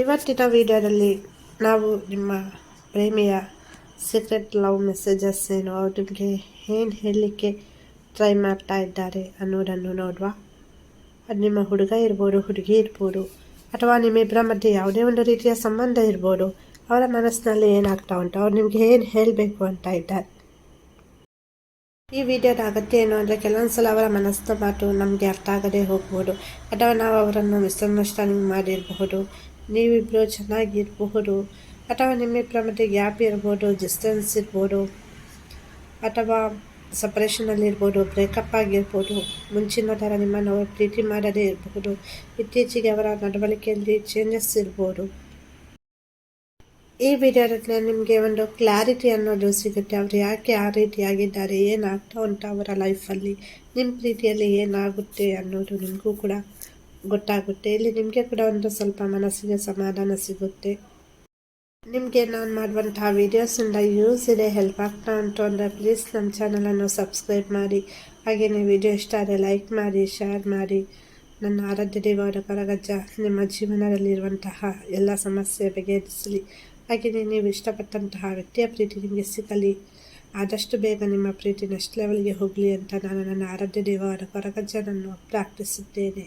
ಇವತ್ತಿನ ವಿಡಿಯೋದಲ್ಲಿ ನಾವು ನಿಮ್ಮ ಪ್ರೇಮಿಯ ಸೀಕ್ರೆಟ್ ಲವ್ ಮೆಸೇಜಸ್ ಏನು ಅವ್ರು ನಿಮಗೆ ಏನು ಹೇಳಲಿಕ್ಕೆ ಟ್ರೈ ಮಾಡ್ತಾ ಇದ್ದಾರೆ ಅನ್ನೋದನ್ನು ನೋಡುವ. ಅದು ನಿಮ್ಮ ಹುಡುಗ ಇರ್ಬೋದು, ಹುಡುಗಿ ಇರ್ಬೋದು, ಅಥವಾ ನಿಮ್ಮಿಬ್ಬರ ಮಧ್ಯೆ ಯಾವುದೇ ಒಂದು ರೀತಿಯ ಸಂಬಂಧ ಇರ್ಬೋದು, ಅವರ ಮನಸ್ಸಿನಲ್ಲಿ ಏನಾಗ್ತಾ ಉಂಟು, ಅವ್ರು ನಿಮಗೆ ಏನು ಹೇಳಬೇಕು ಅಂತ ಇದ್ದಾರೆ. ಈ ವಿಡಿಯೋದ ಅಗತ್ಯ ಏನು ಅಂದರೆ ಕೆಲವೊಂದು ಸಲ ಅವರ ಮನಸ್ಸಿನ ಮಾತು ನಮಗೆ ಅರ್ಥ ಆಗದೆ ಹೋಗ್ಬೋದು, ಅಥವಾ ನಾವು ಅವರನ್ನು ಮಿಸ್ಅಂಡರ್ಸ್ಟ್ಯಾಂಡಿಂಗ್ ಮಾಡಿರಬಹುದು ನೀವಿಬ್ಬರು ಚೆನ್ನಾಗಿರಬಹುದು ಅಥವಾ ನಿಮ್ಮಿಬ್ಬರ ಮಧ್ಯೆ ಗ್ಯಾಪ್ ಇರ್ಬೋದು ಡಿಸ್ಟೆನ್ಸ್ ಇರ್ಬೋದು, ಅಥವಾ ಸಪ್ರೇಷನಲ್ಲಿರ್ಬೋದು ಬ್ರೇಕಪ್ ಆಗಿರ್ಬೋದು, ಮುಂಚಿನ ಥರ ನಿಮ್ಮನ್ನು ಅವರು ಪ್ರೀತಿ ಮಾಡದೇ ಇರಬಹುದು, ಇತ್ತೀಚೆಗೆ ಅವರ ನಡವಳಿಕೆಯಲ್ಲಿ ಚೇಂಜಸ್ ಇರ್ಬೋದು. ಈ ವಿಡಿಯೋದಲ್ಲಿ ನಿಮಗೆ ಒಂದು ಕ್ಲಾರಿಟಿ ಅನ್ನೋದು ಸಿಗುತ್ತೆ, ಅವರು ಯಾಕೆ ಆ ರೀತಿಯಾಗಿದ್ದಾರೆ, ಏನಾಗ್ತಾ ಉಂಟು ಅವರ ಲೈಫಲ್ಲಿ ನಿಮ್ಮ ಪ್ರೀತಿಯಲ್ಲಿ ಏನಾಗುತ್ತೆ ಅನ್ನೋದು ನಿಮಗೂ ಕೂಡ ಗೊತ್ತಾಗುತ್ತೆ. ಇಲ್ಲಿ ನಿಮಗೆ ಕೂಡ ಒಂದು ಸ್ವಲ್ಪ ಮನಸ್ಸಿಗೆ ಸಮಾಧಾನ ಸಿಗುತ್ತೆ. ನಿಮಗೆ ನಾನು ಮಾಡುವಂತಹ ವೀಡಿಯೋಸಿಂದ ಯೂಸ್ ಇದೆ ಹೆಲ್ಪ್ ಆಗ್ತಾ ಉಂಟು ಅಂದರೆ ಪ್ಲೀಸ್ ನಮ್ಮ ಚಾನಲನ್ನು ಸಬ್ಸ್ಕ್ರೈಬ್ ಮಾಡಿ. ಹಾಗೆಯೇ ವಿಡಿಯೋ ಇಷ್ಟ ಆದರೆ ಲೈಕ್ ಮಾಡಿ ಶೇರ್ ಮಾಡಿ. ನನ್ನ ಆರಾಧ್ಯ ದೇವರ ಕರಗಜ್ಜ ನಿಮ್ಮ ಜೀವನದಲ್ಲಿರುವಂತಹ ಎಲ್ಲ ಸಮಸ್ಯೆ ಬಗೆಹರಿಸಲಿ. ಹಾಗೆಯೇ ನೀವು ಇಷ್ಟಪಟ್ಟಂತಹ ವ್ಯಕ್ತಿಯ ಪ್ರೀತಿ ನಿಮಗೆ ಸಿಗಲಿ. ಆದಷ್ಟು ಬೇಗ ನಿಮ್ಮ ಪ್ರೀತಿ ನೆಕ್ಸ್ಟ್ ಲೆವೆಲ್ಗೆ ಹೋಗಲಿ ಅಂತ ನಾನು ನನ್ನ ಆರಾಧ್ಯ ದೇವರ ಕೊರಗಜ್ಜನನ್ನು ಪ್ರಾರ್ಥಿಸುತ್ತೇನೆ.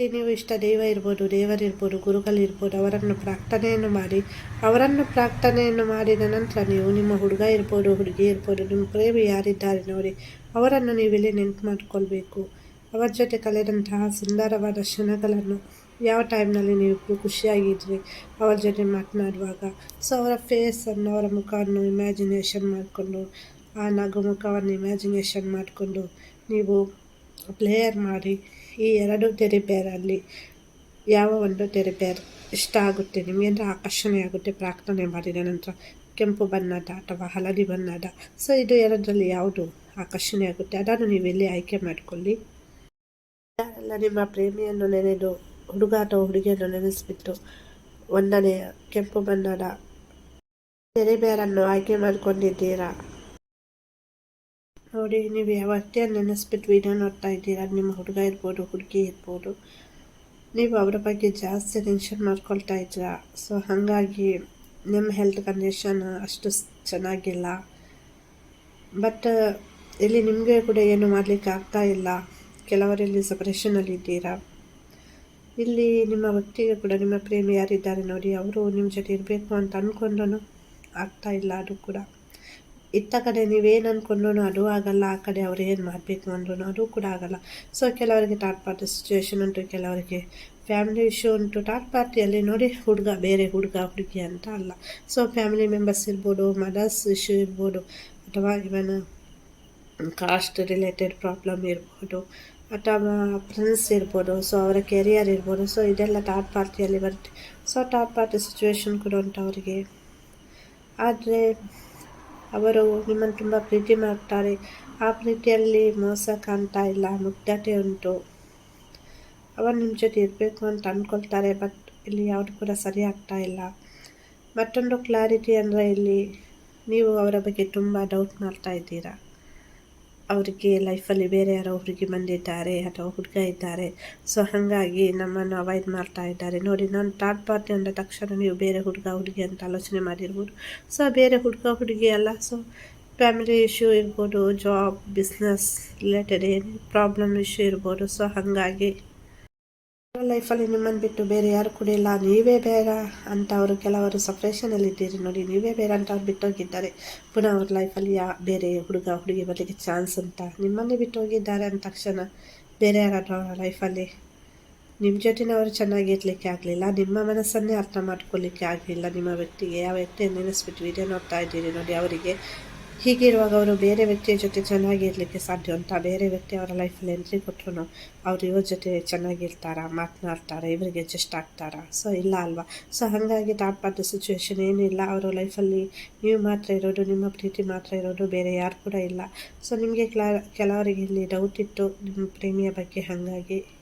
ಇಲ್ಲಿ ನೀವು ಇಷ್ಟ ದೈವ ಇರ್ಬೋದು ದೇವರಿರ್ಬೋದು ಗುರುಗಳಿರ್ಬೋದು ಅವರನ್ನು ಪ್ರಾರ್ಥನೆಯನ್ನು ಮಾಡಿ, ಅವರನ್ನು ಪ್ರಾರ್ಥನೆಯನ್ನು ಮಾಡಿದ ನಂತರ ನೀವು ನಿಮ್ಮ ಹುಡುಗ ಇರ್ಬೋದು, ಹುಡುಗಿ ಇರ್ಬೋದು, ನಿಮ್ಮ ಪ್ರೇಮಿ ಯಾರಿದ್ದಾರೆ ನೋಡಿ, ಅವರನ್ನು ನೀವಿಲ್ಲಿ ನೆನ್ಪು ಮಾಡಿಕೊಳ್ಬೇಕು. ಅವರ ಜೊತೆ ಕಳೆದಂತಹ ಸುಂದರವಾದ ಕ್ಷಣಗಳನ್ನು ಯಾವ ಟೈಮ್ನಲ್ಲಿ ನೀವು ಖುಷಿಯಾಗಿದ್ರಿ, ಅವರ ಜೊತೆ ಮಾತನಾಡುವಾಗ. ಸೊ ಅವರ ಫೇಸನ್ನು ಅವರ ಮುಖವನ್ನು ಇಮ್ಯಾಜಿನೇಷನ್ ಮಾಡಿಕೊಂಡು, ಆ ನಗು ಮುಖವನ್ನು ಇಮ್ಯಾಜಿನೇಷನ್ ಮಾಡಿಕೊಂಡು, ನೀವು ಪ್ಲೇಯರ್ ಮಾಡಿ ಈ ಎರಡು ತೆರೆಪೇರಲ್ಲಿ ಯಾವ ಒಂದು ತೆರೆಪೇರ್ ಇಷ್ಟ ಆಗುತ್ತೆ? ನಿಮಗೆ ಅಂದರೆ ಆಕರ್ಷಣೆ ಆಗುತ್ತೆ, ಪ್ರಾರ್ಥನೆ ಮಾಡಿದ ನಂತರ ಕೆಂಪು ಬಣ್ಣದ ಅಥವಾ ಹಳದಿ ಬಣ್ಣದ. ಸೊ ಇದು ಎರಡರಲ್ಲಿ ಯಾವುದು ಆಕರ್ಷಣೆ ಆಗುತ್ತೆ? ಅದನ್ನು ನೀವು ಇಲ್ಲಿ ಆಯ್ಕೆ ಮಾಡಿಕೊಳ್ಳಿ. ಯಾರೆಲ್ಲ ನಿಮ್ಮ ಪ್ರೇಮಿಯನ್ನು ನೆನೆದು, ಹುಡುಗ ಅಥವಾ ಹುಡುಗಿಯನ್ನು ನೆನೆಸಿಬಿಟ್ಟು ಒಂದನೇ ಕೆಂಪು ಬಣ್ಣದ ತೆರೆಬೇರನ್ನು ಆಯ್ಕೆ ಮಾಡಿಕೊಂಡಿದ್ದೀರಾ? ನೋಡಿ, ನೀವು ಯಾವತ್ತೇ ನೆನೆಸ್ಬಿಟ್ಟು ವೀಡಿಯೋ ನೋಡ್ತಾ ಇದ್ದೀರಾ? ನಿಮ್ಮ ಹುಡುಗ ಇರ್ಬೋದು, ಹುಡುಗಿ ಇರ್ಬೋದು. ನೀವು ಅವರ ಬಗ್ಗೆ ಜಾಸ್ತಿ ಟೆನ್ಷನ್ ಮಾಡ್ಕೊಳ್ತಾ ಇದ್ದೀರಾ? ಸೊ, ಹಾಗಾಗಿ ನಿಮ್ಮ ಹೆಲ್ತ್ ಕಂಡೀಷನ್ ಅಷ್ಟು ಚೆನ್ನಾಗಿಲ್ಲ. ಬಟ್ ಇಲ್ಲಿ ನಿಮಗೆ ಕೂಡ ಏನು ಮಾಡಲಿಕ್ಕೆ ಆಗ್ತಾ ಇಲ್ಲ. ಕೆಲವರಲ್ಲಿ ಸಪ್ರೇಷನಲ್ಲಿ ಇದ್ದೀರಾ? ಇಲ್ಲಿ ನಿಮ್ಮ ವ್ಯಕ್ತಿಗೆ ಕೂಡ, ನಿಮ್ಮ ಪ್ರೇಮಿ ಯಾರಿದ್ದಾರೆ ನೋಡಿ, ಅವರು ನಿಮ್ಮ ಜೊತೆ ಇರಬೇಕು ಅಂತ ಅಂದ್ಕೊಂಡ್ರೂ ಆಗ್ತಾ ಇಲ್ಲ ಅದು ಕೂಡ. ಇತ್ತ ಕಡೆ ನೀವೇನು ಅಂದ್ಕೊಂಡ್ರು ಅದು ಆಗಲ್ಲ, ಆ ಕಡೆ ಅವ್ರು ಏನು ಮಾಡಬೇಕು ಅಂದ್ರೂ ಅದು ಕೂಡ ಆಗಲ್ಲ. ಸೊ ಕೆಲವರಿಗೆ ಟಾಟ್ ಪಾರ್ಟಿ ಸಿಚುವೇಶನ್ ಉಂಟು, ಕೆಲವರಿಗೆ ಫ್ಯಾಮಿಲಿ ಇಶ್ಯೂ ಉಂಟು. ಟಾಟ್ ಪಾರ್ಟಿಯಲ್ಲಿ ನೋಡಿ ಹುಡುಗ, ಬೇರೆ ಹುಡುಗ ಹುಡುಗಿ ಅಂತ ಅಲ್ಲ. ಸೊ ಫ್ಯಾಮಿಲಿ ಮೆಂಬರ್ಸ್ ಇರ್ಬೋದು ಮದರ್ಸ್ ಇಶ್ಯೂ ಇರ್ಬೋದು, ಅಥವಾ ಇವನ್ ಕಾಸ್ಟ್ ರಿಲೇಟೆಡ್ ಪ್ರಾಬ್ಲಮ್ ಇರ್ಬೋದು, ಅಥವಾ ಫ್ರೆಂಡ್ಸ್ ಇರ್ಬೋದು ಸೊ ಅವರ ಕೆರಿಯರ್ ಇರ್ಬೋದು. ಸೊ ಇದೆಲ್ಲ ಟಾಟ್ ಪಾರ್ಟಿಯಲ್ಲಿ ಬರುತ್ತೆ. ಸೊ ಟಾಟ್ ಪಾರ್ಟಿ ಸಿಚುವೇಶನ್ ಕೂಡ ಉಂಟು ಅವರಿಗೆ. ಆದರೆ ಅವರು ನಿಮ್ಮನ್ನು ತುಂಬ ಪ್ರೀತಿ ಮಾಡ್ತಾರೆ. ಆ ಪ್ರೀತಿಯಲ್ಲಿ ಮೋಸ ಕಾಣ್ತಾ ಇಲ್ಲ, ಮುಗ್ಧತೆ ಉಂಟು. ಅವರು ನಿಮ್ಮ ಜೊತೆ ಇರಬೇಕು ಅಂತ ಅಂದ್ಕೊಳ್ತಾರೆ ಬಟ್ ಇಲ್ಲಿ ಯಾವುದು ಕೂಡ ಸರಿ ಆಗ್ತಾ ಇಲ್ಲ. ಮತ್ತೊಂದು ಕ್ಲಾರಿಟಿ ಅಂದರೆ ಇಲ್ಲಿ ನೀವು ಅವರ ಬಗ್ಗೆ ತುಂಬ ಡೌಟ್ ಮಾಡ್ತಾ ಇದ್ದೀರಾ. ಅವರಿಗೆ ಲೈಫಲ್ಲಿ ಬೇರೆ ಯಾರೋ ಹುಡುಗಿ ಬಂದಿದ್ದಾರೆ ಅಥವಾ ಹುಡುಗ ಇದ್ದಾರೆ. ಸೊ ಹಾಗಾಗಿ ನಮ್ಮನ್ನು ಅವಾಯ್ಡ್ ಮಾಡ್ತಾ ಇದ್ದಾರೆ. ನೋಡಿ, ನಾನು ಥರ್ಡ್ ಪಾರ್ಟಿ ಅಂದ ತಕ್ಷಣ ನೀವು ಬೇರೆ ಹುಡುಗ, ಹುಡುಗಿ ಅಂತ ಆಲೋಚನೆ ಮಾಡಿರ್ಬೋದು. ಸೊ ಬೇರೆ ಹುಡುಗ, ಹುಡುಗಿ ಅಲ್ಲ. ಸೊ ಫ್ಯಾಮಿಲಿ ಇಶ್ಯೂ ಇರ್ಬೋದು ಜಾಬ್ ಬಿಸ್ನೆಸ್ ರಿಲೇಟೆಡ್ ಏನು ಪ್ರಾಬ್ಲಮ್ ಇಶ್ಯೂ ಇರ್ಬೋದು. ಸೊ ಹಾಗಾಗಿ ಲೈಫಲ್ಲಿ ನಿಮ್ಮನ್ನು ಬಿಟ್ಟು ಬೇರೆ ಯಾರು ಕುಡಿಯಲ್ಲ ನೀವೇ ಬೇಡ ಅಂತ ಅವರು ಕೆಲವರು ಸಪ್ರೇಷನಲ್ಲಿ ಇದ್ದೀರಿ ನೋಡಿ. ನೀವೇ ಬೇರೆ ಅಂತ ಅವ್ರು ಬಿಟ್ಟೋಗಿದ್ದಾರೆ. ಪುನಃ ಅವ್ರ ಲೈಫಲ್ಲಿ ಯಾ ಬೇರೆ ಹುಡುಗ ಹುಡುಗಿ ಬರಲಿಕ್ಕೆ ಚಾನ್ಸ್ ಅಂತ ನಿಮ್ಮನ್ನೇ ಬಿಟ್ಟು ಹೋಗಿದ್ದಾರೆ ಅಂದ ತಕ್ಷಣ ಬೇರೆ ಯಾರಾದರೂ ಅವರ ಲೈಫಲ್ಲಿ ನಿಮ್ಮ ಜೊತೆನೇ ಅವರು ಚೆನ್ನಾಗಿರ್ಲಿಕ್ಕೆ ಆಗಲಿಲ್ಲ. ನಿಮ್ಮ ಮನಸ್ಸನ್ನೇ ಅರ್ಥ ಮಾಡ್ಕೊಳ್ಳಿಕ್ಕೆ ಆಗಲಿಲ್ಲ. ನಿಮ್ಮ ವ್ಯಕ್ತಿಗೆ ಯಾವ ವ್ಯಕ್ತಿಯನ್ನು ನೆನೆಸ್ಬಿಟ್ಟು ವಿಡಿಯೋ ನೋಡ್ತಾ ಇದ್ದೀರಿ ನೋಡಿ. ಅವರಿಗೆ ಹೀಗಿರುವಾಗ ಅವರು ಬೇರೆ ವ್ಯಕ್ತಿಯ ಜೊತೆ ಚೆನ್ನಾಗಿರಲಿಕ್ಕೆ ಸಾಧ್ಯ ಅಂತ ಬೇರೆ ವ್ಯಕ್ತಿ ಅವರ ಲೈಫಲ್ಲಿ ಎಂಟ್ರಿ ಕೊಟ್ಟರು ಅವರು ಇವ್ರ ಜೊತೆ ಚೆನ್ನಾಗಿರ್ತಾರಾ ಮಾತನಾಡ್ತಾರೆ? ಇವರಿಗೆ ಅಡ್ಜಸ್ಟ್ ಆಗ್ತಾರಾ? ಸೊ ಇಲ್ಲ ಅಲ್ವಾ? ಸೊ ಹಾಗಾಗಿ ತಾಪಾದ ಸಿಚುವೇಶನ್ ಏನಿಲ್ಲ ಅವರ ಲೈಫಲ್ಲಿ ನೀವು ಮಾತ್ರ ಇರೋದು, ನಿಮ್ಮ ಪ್ರೀತಿ ಮಾತ್ರ ಇರೋದು, ಬೇರೆ ಯಾರು ಕೂಡ ಇಲ್ಲ. ಸೊ ನಿಮಗೆ ಕ್ಲಾ ಕೆಲವರಿಗೆ ಇಲ್ಲಿ ಡೌಟ್ ಇತ್ತು. ನಿಮ್ಮ ಪ್ರೇಮಿಯ ಬಗ್ಗೆ ಹಾಗಾಗಿ.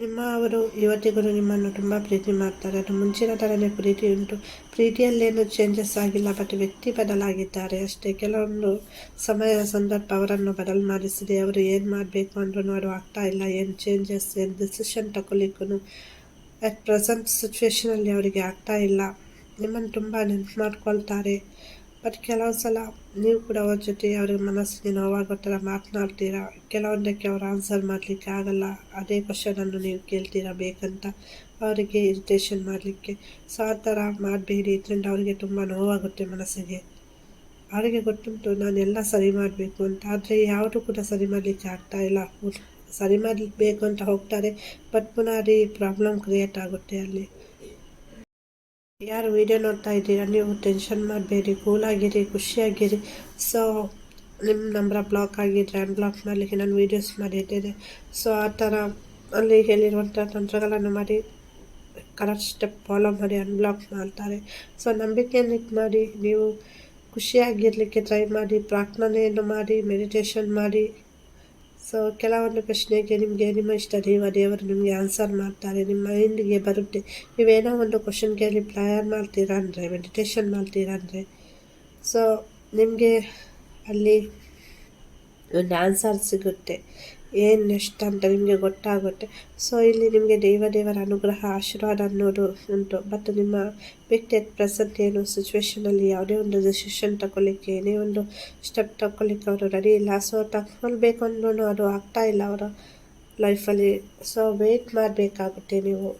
ನಿಮ್ಮ ಅವರು ಇವತ್ತಿಗೂ ನಿಮ್ಮನ್ನು ತುಂಬ ಪ್ರೀತಿ ಮಾಡ್ತಾರೆ. ಅದು ಮುಂಚಿನ ಥರನೇ ಪ್ರೀತಿ ಉಂಟು. ಪ್ರೀತಿಯಲ್ಲೇನು ಚೇಂಜಸ್ ಆಗಿಲ್ಲ ಬಟ್ ವ್ಯಕ್ತಿ ಬದಲಾಗಿದ್ದಾರೆ ಅಷ್ಟೇ. ಕೆಲವೊಂದು ಸಮಯ ಸಂದರ್ಭ ಅವರನ್ನು ಬದಲು ಮಾಡಿಸಿದೆ. ಅವರು ಏನು ಮಾಡಬೇಕು ಅಂದ್ರೂ ಅವರು ಆಗ್ತಾ ಇಲ್ಲ, ಏನು ಚೇಂಜಸ್ ಏನು ಡಿಸಿಷನ್ ತಗೊಳ್ಳಿಕ್ಕೂ ಅಟ್ ಪ್ರೆಸೆಂಟ್ ಸಿಚುವೇಷನಲ್ಲಿ ಅವರಿಗೆ ಆಗ್ತಾ ಇಲ್ಲ. ನಿಮ್ಮನ್ನು ತುಂಬ ನೆನಪು ಮಾಡ್ಕೊಳ್ತಾರೆ. ಬಟ್ ಕೆಲವೊಂದು ಸಲ ನೀವು ಕೂಡ ಅವ್ರ ಜೊತೆ ಅವ್ರಿಗೆ ಮನಸ್ಸಿಗೆ ನೋವಾಗೋ ಥರ ಮಾತನಾಡ್ತೀರಾ? ಕೆಲವೊಂದಕ್ಕೆ ಅವ್ರು ಆನ್ಸರ್ ಮಾಡಲಿಕ್ಕೆ ಆಗಲ್ಲ. ಅದೇ ಕ್ವಶನನ್ನು ನೀವು ಕೇಳ್ತೀರಾ ಬೇಕಂತ ಅವರಿಗೆ ಇರಿಟೇಷನ್ ಮಾಡಲಿಕ್ಕೆ. ಸೊ ಆ ಥರ ಮಾಡಬೇಡಿ. ಇದರಿಂದ ಅವರಿಗೆ ತುಂಬ ನೋವಾಗುತ್ತೆ ಮನಸ್ಸಿಗೆ. ಅವರಿಗೆ ಗೊತ್ತುಂಟು, ನಾನು ಎಲ್ಲ ಸರಿ ಮಾಡಬೇಕು ಅಂತ. ಆದರೆ ಯಾವುದು ಕೂಡ ಸರಿ ಮಾಡಲಿಕ್ಕೆ ಆಗ್ತಾ ಇಲ್ಲ. ಸರಿ ಮಾಡಬೇಕು ಅಂತ ಹೋಗ್ತಾರೆ ಬಟ್ ಪುನಃ ಅದೇ ಪ್ರಾಬ್ಲಮ್ ಕ್ರಿಯೇಟ್ ಆಗುತ್ತೆ ಅಲ್ಲಿ. ಯಾರು ವಿಡಿಯೋ ನೋಡ್ತಾ ಇದ್ದೀರಾ? ನೀವು ಟೆನ್ಷನ್ ಮಾಡಬೇಡಿ ಕೂಲಾಗಿರಿ ಖುಷಿಯಾಗಿರಿ. ಸೊ ನಿಮ್ಮ ನಂಬರ ಬ್ಲಾಕ್ ಆಗಿದ್ರೆ ಅನ್ಬ್ಲಾಕ್ ಮಾಡಲಿಕ್ಕೆ ನಾನು ವೀಡಿಯೋಸ್ ಮಾಡಿದ್ದೇನೆ. ಸೊ ಆ ಥರ ಅಲ್ಲಿ ಹೇಳಿರುವಂಥ ತಂತ್ರಗಳನ್ನು ಮಾಡಿ ಕರೆಕ್ಟ್ ಸ್ಟೆಪ್ ಫಾಲೋ ಮಾಡಿ ಅನ್ಬ್ಲಾಕ್ ಮಾಡ್ತಾರೆ. ಸೊ ನಂಬಿಕೆಯನ್ನು ಮಾಡಿ, ನೀವು ಖುಷಿಯಾಗಿರಲಿಕ್ಕೆ ಟ್ರೈ ಮಾಡಿ, ಪ್ರಾರ್ಥನೆಯನ್ನು ಮಾಡಿ ಮೆಡಿಟೇಷನ್ ಮಾಡಿ ಸೊ ಕೆಲವೊಂದು ಪ್ರಶ್ನೆಗೆ ನಿಮಗೆ ನಿಮ್ಮ ಇಷ್ಟ ದೇವ ದೇವರು ನಿಮಗೆ ಆನ್ಸರ್ ಮಾಡ್ತಾರೆ, ನಿಮ್ಮ ಮೈಂಡಿಗೆ ಬರುತ್ತೆ. ನೀವೇನೋ ಒಂದು ಕ್ವಶನ್ಗೆ ಪ್ಲಾನ್ ಮಾಡ್ತೀರಾ ಅಂದರೆ ಮೆಡಿಟೇಷನ್ ಮಾಡ್ತೀರಾ ಅಂದರೆ. ಸೊ ನಿಮಗೆ ಅಲ್ಲಿ ಒಂದು ಆನ್ಸರ್ ಸಿಗುತ್ತೆ. ಏನು ಎಷ್ಟು ಅಂತ ನಿಮಗೆ ಗೊತ್ತಾಗುತ್ತೆ. ಸೊ ಇಲ್ಲಿ ನಿಮಗೆ ದೇವ ದೇವರ ಅನುಗ್ರಹ, ಆಶೀರ್ವಾದ ಅನ್ನೋದು ಉಂಟು. ಬಟ್ ನಿಮ್ಮ ವ್ಯಕ್ತಿ ಪ್ರೆಸೆಂಟ್ ಏನು? ಸಿಚುವೇಶನಲ್ಲಿ ಯಾವುದೇ ಒಂದು ಡಿಸಿಷನ್ ತಗೊಳ್ಳಿಕ್ಕೆ, ಏನೇ ಒಂದು ಸ್ಟೆಪ್ ತಗೊಳ್ಳಿಕ್ಕೆ ಅವರು ರೆಡಿ ಇಲ್ಲ. ಸೊ ತಗೊಳ್ಬೇಕು ಅಂದ್ರೂ ಅದು ಆಗ್ತಾ ಇಲ್ಲ ಅವರ ಲೈಫಲ್ಲಿ ಸೊ ವೆಯ್ಟ್ ಮಾಡಬೇಕಾಗುತ್ತೆ ನೀವು.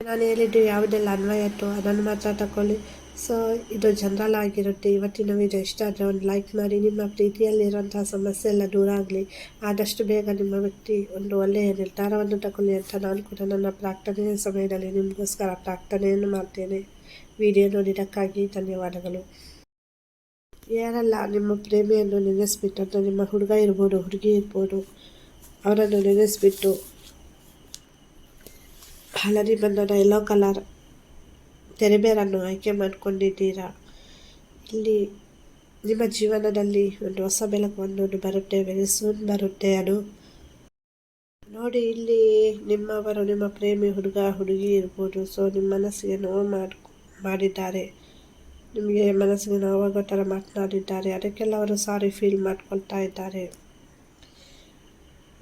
ನಾನು ಹೇಳಿದ್ದು ಯಾವುದೆಲ್ಲ ಅನ್ವಯ ಇತ್ತು ಅದನ್ನು ಮಾತ್ರ ತಗೊಳ್ಳಿ. ಸೊ, ಇದು ಜನರಲ್ ಆಗಿರುತ್ತೆ. ಇವತ್ತಿನ ವಿಡಿಯೋ ಇಷ್ಟ ಆದರೆ ಒಂದು ಲೈಕ್ ಮಾಡಿ. ನಿಮ್ಮ ಪ್ರೀತಿಯಲ್ಲಿರುವಂತಹ ಸಮಸ್ಯೆ ಎಲ್ಲ ದೂರ ಆಗಲಿ. ಆದಷ್ಟು ಬೇಗ ನಿಮ್ಮ ವ್ಯಕ್ತಿ ಒಂದು ಒಳ್ಳೆಯ ನಿರ್ಧಾರವನ್ನು ತಗೊಳ್ಳಿ ಅಂತ ನಾನು ಕೂಡ ನನ್ನ ಪ್ರಾರ್ಥನೆಯ ಸಮಯದಲ್ಲಿ ನಿಮಗೋಸ್ಕರ ಪ್ರಾರ್ಥನೆಯನ್ನು ಮಾಡ್ತೇನೆ. ವಿಡಿಯೋ ನೋಡಿದಕ್ಕಾಗಿ ಧನ್ಯವಾದಗಳು. ಯಾರೆಲ್ಲ, ನಿಮ್ಮ ಪ್ರೇಮಿಯನ್ನು ನೆನೆಸ್ಬಿಟ್ಟು ಅಂದರೆ ನಿಮ್ಮ ಹುಡುಗ ಇರ್ಬೋದು, ಹುಡುಗಿ ಇರ್ಬೋದು, ಅವರನ್ನು ನೆನೆಸ್ಬಿಟ್ಟು ಹಳದಿ ಬಣ್ಣದ ಎಲ್ಲೋ ಕಲರ್ ತೆರೆಬೇರನ್ನು ಆಯ್ಕೆ ಮಾಡಿಕೊಂಡಿದ್ದೀರಾ? ಇಲ್ಲಿ ನಿಮ್ಮ ಜೀವನದಲ್ಲಿ ಒಂದು ಹೊಸ ಬೆಳಕು ಅನ್ನೋದು ಬರುತ್ತೆ ವೆರಿ ಸೂನ್ ಬರುತ್ತೆ ಅದು ನೋಡಿ, ಇಲ್ಲಿ ನಿಮ್ಮವರು ನಿಮ್ಮ ಪ್ರೇಮಿ ಹುಡುಗ, ಹುಡುಗಿ ಇರ್ಬೋದು. ಸೊ ನಿಮ್ಮ ಮನಸ್ಸಿಗೆ ನೋವು ಮಾಡಿ, ಮಾಡಿದ್ದಾರೆ. ನಿಮಗೆ ಮನಸ್ಸಿಗೆ ನೋವಾಗೋ ಥರ ಮಾತನಾಡಿದ್ದಾರೆ. ಅದಕ್ಕೆಲ್ಲ ಅವರು ಸಾರಿ ಫೀಲ್ ಮಾಡ್ಕೊಳ್ತಾ ಇದ್ದಾರೆ.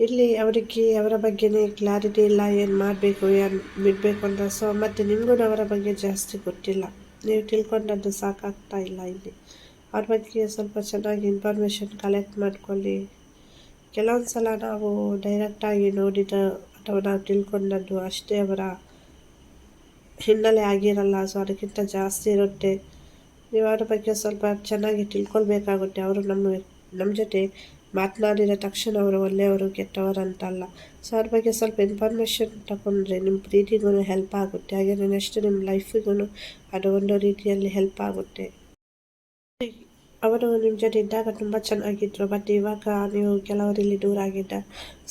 ಇಲ್ಲಿ ಅವರಿಗೆ ಅವರ ಬಗ್ಗೆನೇ ಕ್ಲಾರಿಟಿ ಇಲ್ಲ, ಏನು ಮಾಡಬೇಕು, ಏನು ಬಿಡಬೇಕು ಅಂತ. ಸೊ ಮತ್ತು ನಿಮಗೂ ಅವರ ಬಗ್ಗೆ ಜಾಸ್ತಿ ಗೊತ್ತಿಲ್ಲ. ನೀವು ತಿಳ್ಕೊಂಡದ್ದು ಸಾಕಾಗ್ತಾ ಇಲ್ಲ ಇಲ್ಲಿ. ಅವ್ರ ಬಗ್ಗೆ ಸ್ವಲ್ಪ ಚೆನ್ನಾಗಿ ಇನ್ಫಾರ್ಮೇಷನ್ ಕಲೆಕ್ಟ್ ಮಾಡ್ಕೊಳ್ಳಿ. ಕೆಲವೊಂದು ಸಲ ನಾವು ಡೈರೆಕ್ಟಾಗಿ ನೋಡಿದ ಅಥವಾ ನಾವು ತಿಳ್ಕೊಂಡದ್ದು ಅಷ್ಟೇ ಅವರ ಹಿನ್ನೆಲೆ ಆಗಿರಲ್ಲ. ಸೊ ಅದಕ್ಕಿಂತ ಜಾಸ್ತಿ ಇರುತ್ತೆ. ನೀವು ಅವರ ಬಗ್ಗೆ ಸ್ವಲ್ಪ ಚೆನ್ನಾಗಿ ತಿಳ್ಕೊಳ್ಬೇಕಾಗುತ್ತೆ. ಅವರು ನಮ್ಮ ನಮ್ಮ ಜೊತೆ ಮಾತನಾಡಿದ ತಕ್ಷಣ ಅವರು ಒಳ್ಳೆಯವರು ಕೆಟ್ಟವರಂತಲ್ಲ ಸೊ ಅವ್ರ ಬಗ್ಗೆ ಸ್ವಲ್ಪ ಇನ್ಫಾರ್ಮೇಷನ್ ತಗೊಂಡ್ರೆ ನಿಮ್ಮ ಪ್ರೀತಿಗೂ ಹೆಲ್ಪ್ ಆಗುತ್ತೆ. ಹಾಗೆ ನೆಕ್ಸ್ಟ್ ನಿಮ್ಮ ಲೈಫಿಗೂ ಅದು ಒಂದು ರೀತಿಯಲ್ಲಿ ಹೆಲ್ಪ್ ಆಗುತ್ತೆ. ಅವರು ನಿಮ್ಮ ಜೊತೆ ಇದ್ದಾಗ ತುಂಬ ಚೆನ್ನಾಗಿದ್ರು ಬಟ್ ಇವಾಗ ನೀವು ಕೆಲವರಲ್ಲಿ ದೂರ ಆಗಿದ್ದ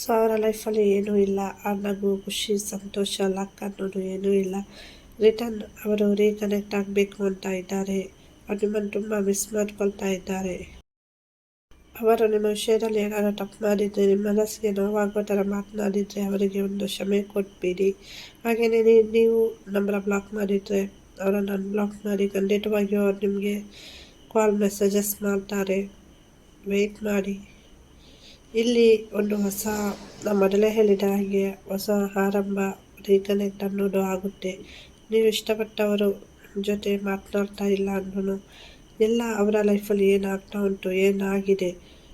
ಸೊ ಅವರ ಲೈಫಲ್ಲಿ ಏನೂ ಇಲ್ಲ. ಆ ನಗು, ಖುಷಿ, ಸಂತೋಷ ಲಕ್ ಅನ್ನೋದು ಏನೂ ಇಲ್ಲ. ರಿಟರ್ನ್ ಅವರು ರೀಕನೆಕ್ಟ್ ಆಗಬೇಕು ಅಂತ ಇದ್ದಾರೆ. ಅವ್ರು ನಿಮ್ಮನ್ನು ತುಂಬ ಮಿಸ್ ಮಾಡ್ಕೊಳ್ತಾ ಇದ್ದಾರೆ. ಅವರು ನಿಮ್ಮ ವಿಷಯದಲ್ಲಿ ಏನಾದರೂ ತಪ್ಪು ಮಾಡಿದರೆ ನಿಮ್ಮ ಮನಸ್ಸಿಗೆ ನೋವಾಗುವ ಥರ ಮಾತನಾಡಿದರೆ ಅವರಿಗೆ ಒಂದು ಕ್ಷಮೆ ಕೊಟ್ಬಿಡಿ. ಹಾಗೆಯೇ ನೀವು ನಂಬರ ಬ್ಲಾಕ್ ಮಾಡಿದರೆ ಅವರನ್ನು ಅನ್ಬ್ಲಾಕ್ ಮಾಡಿ ಖಂಡಿತವಾಗಿಯೂ ಅವ್ರು ನಿಮಗೆ ಕಾಲ್ ಮೆಸೇಜಸ್ ಮಾಡ್ತಾರೆ. ವೆಯ್ಟ್ ಮಾಡಿ. ಇಲ್ಲಿ ಒಂದು ಹೊಸ ನಮ್ಮ ಮೊದಲೇ ಹೇಳಿದ ಹಾಗೆ ಹೊಸ ಆರಂಭ ರೀಕನೆಕ್ಟ್ ಅನ್ನೋದು ಆಗುತ್ತೆ. ನೀವು ಇಷ್ಟಪಟ್ಟವರು ಜೊತೆ ಮಾತನಾಡ್ತಾ ಇಲ್ಲ ಅಂದ್ರೂ ಎಲ್ಲ ಅವರ ಲೈಫಲ್ಲಿ ಏನಾಗ್ತಾ ಉಂಟು, ಏನಾಗಿದೆ,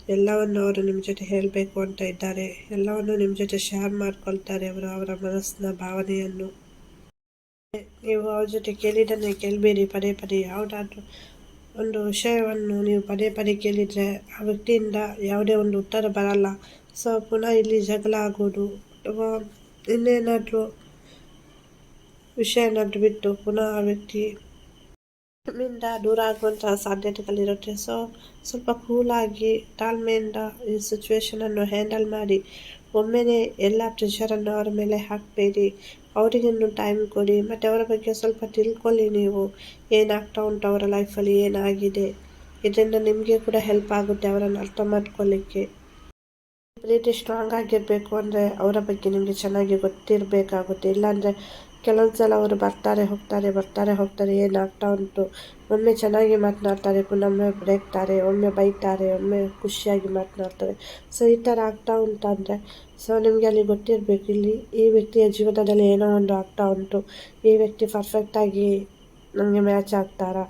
ಎಲ್ಲವನ್ನು ಅವರು ನಿಮ್ಮ ಜೊತೆ ಹೇಳಬೇಕು ಅಂತ ಇದ್ದಾರೆ. ಎಲ್ಲವನ್ನು ನಿಮ್ಮ ಜೊತೆ ಶೇರ್ ಮಾಡ್ಕೊಳ್ತಾರೆ ಅವರು ಅವರ ಮನಸ್ಸಿನ ಭಾವನೆಯನ್ನು. ನೀವು ಅವ್ರ ಜೊತೆ ಕೇಳಿದ್ದನ್ನೇ ಕೇಳಬೇಡಿ, ಪದೇ ಪದೇ ಯಾವುದಾದ್ರೂ ಒಂದು ವಿಷಯವನ್ನು ನೀವು ಪದೇ ಪದೇ ಕೇಳಿದರೆ ಆ ವ್ಯಕ್ತಿಯಿಂದ ಯಾವುದೇ ಒಂದು ಉತ್ತರ ಬರಲ್ಲ. ಸೊ ಪುನಃ ಇಲ್ಲಿ ಜಗಳ ಆಗೋದು ಅಥವಾ ಇನ್ನೇನಾದರೂ ವಿಷಯ ಬಿಟ್ಟು ಪುನಃ ಆ ವ್ಯಕ್ತಿ ನಿಮ್ಮಿಂದ ದೂರ ಆಗುವಂತಹ ಸಾಧ್ಯತೆಗಳಿರುತ್ತೆ. ಸೊ ಸ್ವಲ್ಪ ಕೂಲಾಗಿ ತಾಳ್ಮೆಯಿಂದ ಈ ಸಿಚುವೇಶನನ್ನು ಹ್ಯಾಂಡಲ್ ಮಾಡಿ, ಒಮ್ಮೆನೆ ಎಲ್ಲ ಪ್ರೆಷರನ್ನು ಅವರ ಮೇಲೆ ಹಾಕಬೇಡಿ. ಅವರಿಗಿನ್ನು ಟೈಮ್ ಕೊಡಿ. ಮತ್ತು ಅವರ ಬಗ್ಗೆ ಸ್ವಲ್ಪ ತಿಳ್ಕೊಳ್ಳಿ ನೀವು. ಏನಾಗ್ತಾ ಉಂಟು ಅವರ ಲೈಫಲ್ಲಿ ಏನಾಗಿದೆ? ಇದರಿಂದ ನಿಮಗೆ ಕೂಡ ಹೆಲ್ಪ್ ಆಗುತ್ತೆ ಅವರನ್ನು ಅರ್ಥ ಮಾಡ್ಕೊಳ್ಳಿಕ್ಕೆ. ಪ್ರೀತಿ ಸ್ಟ್ರಾಂಗ್ ಆಗಿರಬೇಕು ಅಂದರೆ ಅವರ ಬಗ್ಗೆ ನಿಮಗೆ ಚೆನ್ನಾಗಿ ಗೊತ್ತಿರಬೇಕಾಗುತ್ತೆ. ಇಲ್ಲಾಂದರೆ ಕೆಲವೊಂದು ಸಲ ಅವರು ಬರ್ತಾರೆ, ಹೋಗ್ತಾರೆ ಬರ್ತಾರೆ, ಹೋಗ್ತಾರೆ ಏನಾಗ್ತಾ ಉಂಟು. ಒಮ್ಮೆ ಚೆನ್ನಾಗಿ ಮಾತನಾಡ್ತಾರೆ, ಪುನೊಮ್ಮೆ ಬ್ರೇಕ್ತಾರೆ ಒಮ್ಮೆ ಬೈತಾರೆ, ಒಮ್ಮೆ ಖುಷಿಯಾಗಿ ಮಾತನಾಡ್ತಾರೆ. ಸೊ ಈ ಥರ ಆಗ್ತಾ ಉಂಟಂದರೆ ಸೊ ನಿಮಗೆ ಅಲ್ಲಿ ಗೊತ್ತಿರಬೇಕು, ಇಲ್ಲಿ ಈ ವ್ಯಕ್ತಿಯ ಜೀವನದಲ್ಲಿ ಏನೋ ಒಂದು ಆಗ್ತಾ ಉಂಟು. ಈ ವ್ಯಕ್ತಿ ಪರ್ಫೆಕ್ಟಾಗಿ ನನಗೆ ಮ್ಯಾಚ್ ಆಗ್ತಾರಾ?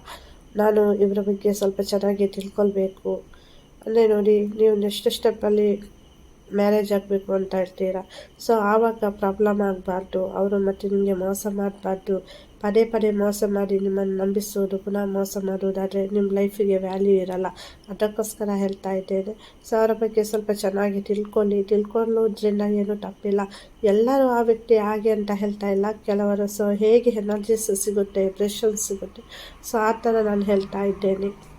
ನಾನು ಇವರ ಬಗ್ಗೆ ಸ್ವಲ್ಪ ಚೆನ್ನಾಗಿ ತಿಳ್ಕೊಳ್ಬೇಕು. ಅಂದರೆ ನೋಡಿ, ನೀವು ನೆಕ್ಸ್ಟ್ ಸ್ಟೆಪ್ಪಲ್ಲಿ ಮ್ಯಾರೇಜ್ ಆಗಬೇಕು ಅಂತ ಇರ್ತೀರ? ಸೊ ಆವಾಗ ಪ್ರಾಬ್ಲಮ್ ಆಗಬಾರ್ದು. ಅವರು ಮತ್ತು ನಿಮಗೆ ಮೋಸ ಮಾಡಬಾರ್ದು. ಪದೇ ಪದೇ ಮೋಸ ಮಾಡಿ ನಿಮ್ಮನ್ನು ನಂಬಿಸೋದು, ಪುನಃ ಮೋಸ ಮಾಡುವುದಾದರೆ ನಿಮ್ಮ ಲೈಫಿಗೆ ವ್ಯಾಲ್ಯೂ ಇರಲ್ಲ. ಅದಕ್ಕೋಸ್ಕರ ಹೇಳ್ತಾ ಇದ್ದೇನೆ. ಸೊ ಅವರ ಬಗ್ಗೆ ಸ್ವಲ್ಪ ಚೆನ್ನಾಗಿ ತಿಳ್ಕೊಳ್ಳಿ ತಿಳ್ಕೊಳ್ಳೋದ್ರಿಂದ ಏನೂ ತಪ್ಪಿಲ್ಲ. ಎಲ್ಲರೂ ಆ ವ್ಯಕ್ತಿ ಹಾಗೆ ಅಂತ ಹೇಳ್ತಾ ಇಲ್ಲ. ಕೆಲವರು ಸೊ ಹೇಗೆ ಎನರ್ಜಿಸ್ ಸಿಗುತ್ತೆ ಪ್ರೆಷನ್ ಸಿಗುತ್ತೆ. ಸೊ ಆ ಥರ ನಾನು ಹೇಳ್ತಾ ಇದ್ದೇನೆ.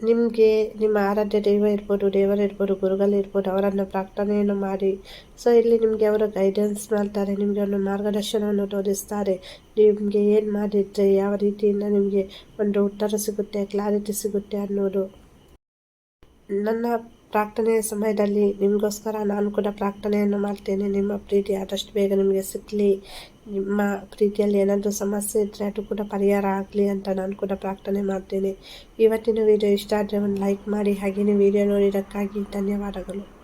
ನಿಮಗೆ ನಿಮ್ಮ ಆರಾಧ್ಯ ದೈವ ಇರ್ಬೋದು, ದೇವರು ಇರ್ಬೋದು ಗುರುಗಳಿರ್ಬೋದು ಅವರನ್ನು ಪ್ರಾರ್ಥನೆಯನ್ನು ಮಾಡಿ. ಸೊ ಇಲ್ಲಿ ನಿಮಗೆ ಅವರು ಗೈಡೆನ್ಸ್ ಮಾಡ್ತಾರೆ, ನಿಮಗೆ ಒಂದು ಮಾರ್ಗದರ್ಶನವನ್ನು ತೋರಿಸ್ತಾರೆ. ನಿಮಗೆ ಏನು ಮಾಡಿದರೆ, ಯಾವ ರೀತಿಯಿಂದ ನಿಮಗೆ ಒಂದು ಉತ್ತರ ಸಿಗುತ್ತೆ ಕ್ಲಾರಿಟಿ ಸಿಗುತ್ತೆ ಅನ್ನೋದು. ನನ್ನ ಪ್ರಾರ್ಥನೆಯ ಸಮಯದಲ್ಲಿ ನಿಮಗೋಸ್ಕರ ನಾನು ಕೂಡ ಪ್ರಾರ್ಥನೆಯನ್ನು ಮಾಡ್ತೇನೆ. ನಿಮ್ಮ ಪ್ರೀತಿ ಆದಷ್ಟು ಬೇಗ ನಿಮಗೆ ಸಿಕ್ಕಲಿ ನಿಮ್ಮ ಪ್ರೀತಿಯಲ್ಲಿ ಏನಾದರೂ ಸಮಸ್ಯೆ ಇದ್ದರೆ ಅದು ಕೂಡ ಪರಿಹಾರ ಆಗಲಿ ಅಂತ ನಾನು ಕೂಡ ಪ್ರಾರ್ಥನೆ ಮಾಡ್ತೇನೆ. ಇವತ್ತಿನ ವಿಡಿಯೋ ಇಷ್ಟ ಆದರೆ ಒಂದು ಲೈಕ್ ಮಾಡಿ, ಹಾಗೆಯೇ ವಿಡಿಯೋ ನೋಡಿದ್ದಕ್ಕಾಗಿ ಧನ್ಯವಾದಗಳು.